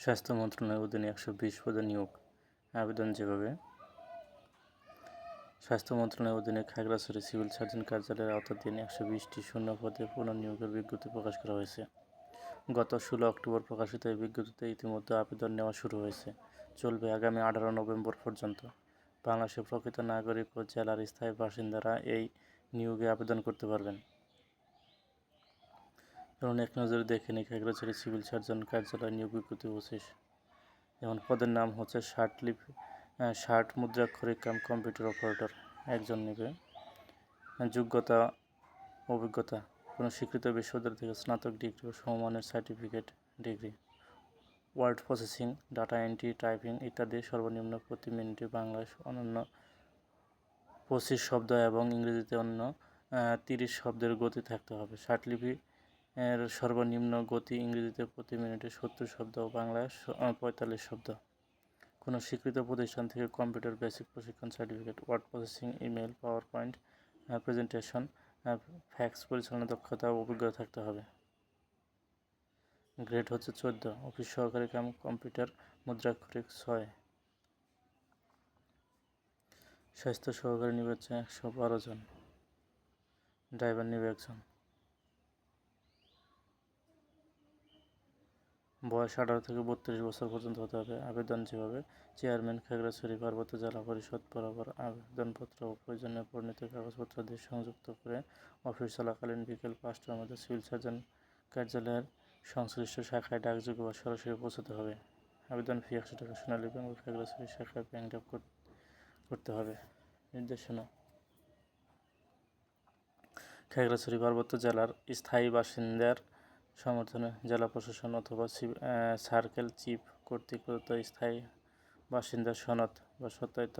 স্বাস্থ্য মন্ত্রণালয়ের অধীনে একশো বিশ পদে নিয়োগ আবেদন যেভাবে। স্বাস্থ্য মন্ত্রণালয়ের অধীনে খাগড়াছড়ি সিভিল সার্জন কার্যালয়ের আওতাধীন একশো বিশটি শূন্য পদে পুনর্নিয়োগের বিজ্ঞপ্তি প্রকাশ করা হয়েছে। গত ষোলো অক্টোবর প্রকাশিত এই বিজ্ঞপ্তিতে ইতিমধ্যে আবেদন নেওয়া শুরু হয়েছে। চলবে আগামী আঠারো নভেম্বর পর্যন্ত। বাংলাদেশের প্রকৃত নাগরিক ও জেলার স্থায়ী বাসিন্দারা এই নিয়োগে আবেদন করতে পারবেন। ধরুন এক নজরে দেখে নিই খাগড়াছড়ি সিভিল সার্জন কার্যালয়, নিয়োগ বিজ্ঞপ্তি পঁচিশ যেমন পদের নাম হচ্ছে ষাট লিপ ষাট মুদ্রাক্ষরিক কাম কম্পিউটার অপারেটর। একজন নেবে। যোগ্যতা, অভিজ্ঞতা, কোনো স্বীকৃত বিশ্ববিদ্যালয় থেকে স্নাতক ডিগ্রি ও সমমানের certificate, degree. Word processing, data entry, typing ইত্যাদি সর্বনিম্ন প্রতি মিনিটে বাংলায় অনন্য পঁচিশ শব্দ এবং ইংরেজিতে অন্য তিরিশ শব্দের গতি থাকতে হবে। ষাটলিপি এর সর্বনিম্ন গতি ইংরেজিতে প্রতি মিনিটে সত্তর শব্দ ও বাংলায় পঁয়তাল্লিশ শব্দ। কোনো স্বীকৃত প্রতিষ্ঠান থেকে কম্পিউটার বেসিক প্রশিক্ষণ certificate, word processing email power point presentation fax পরিচালনা দক্ষতা ও অভিজ্ঞতা থাকতে হবে। গ্রেড হচ্ছে চোদ্দ। অফিস সহকারী কাম, কম্পিউটার, মুদ্রাক্ষরিক ছয়। স্বাস্থ্য সহকারী নিবে হচ্ছে একশো বারো জন। ড্রাইভার নিবে একজন। বয়স আঠারো থেকে বত্রিশ বছর পর্যন্ত হতে হবে। আবেদন যেভাবে, চেয়ারম্যান, খাগড়াছড়ি, পার্বত্য জেলা পরিষদ বরাবর আবেদনপত্র ও প্রয়োজনীয় পরিণত কাগজপত্র দিয়ে সংযুক্ত করে অফিস চলাকালীন বিকেল পাঁচটার মধ্যে সিভিল সার্জন কার্যালয়ের সংশ্লিষ্ট শাখায় ডাকযোগে বা সরাসরি পৌঁছাতে হবে। আবেদন ফি একশো টাকা। সোনালী ব্যাংক ও খাগড়াছড়ি শাখায় ব্যাংক করতে হবে। নির্দেশনা। খাগড়াছড়ি, পার্বত্য জেলার স্থায়ী বাসিন্দার সমর্থনে জেলা প্রশাসন অথবা সার্কেল চিফ কর্তৃক প্রদত্ত স্থায়ী বাসিন্দার সনদ বা সত্যায়িত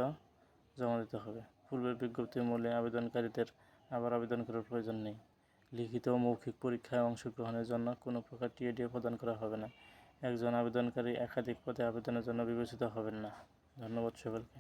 জমা দিতে হবে। পূর্বের বিজ্ঞপ্তির মূল্যে আবেদনকারীদের আবার আবেদন করার প্রয়োজন নেই। লিখিত ও মৌখিক পরীক্ষায় অংশগ্রহণের জন্য কোনো প্রকার টিএডিএ প্রদান করা হবে না। একজন আবেদনকারী একাধিক পদে আবেদনের জন্য বিবেচিত হবেন না। ধন্যবাদ সকলকে।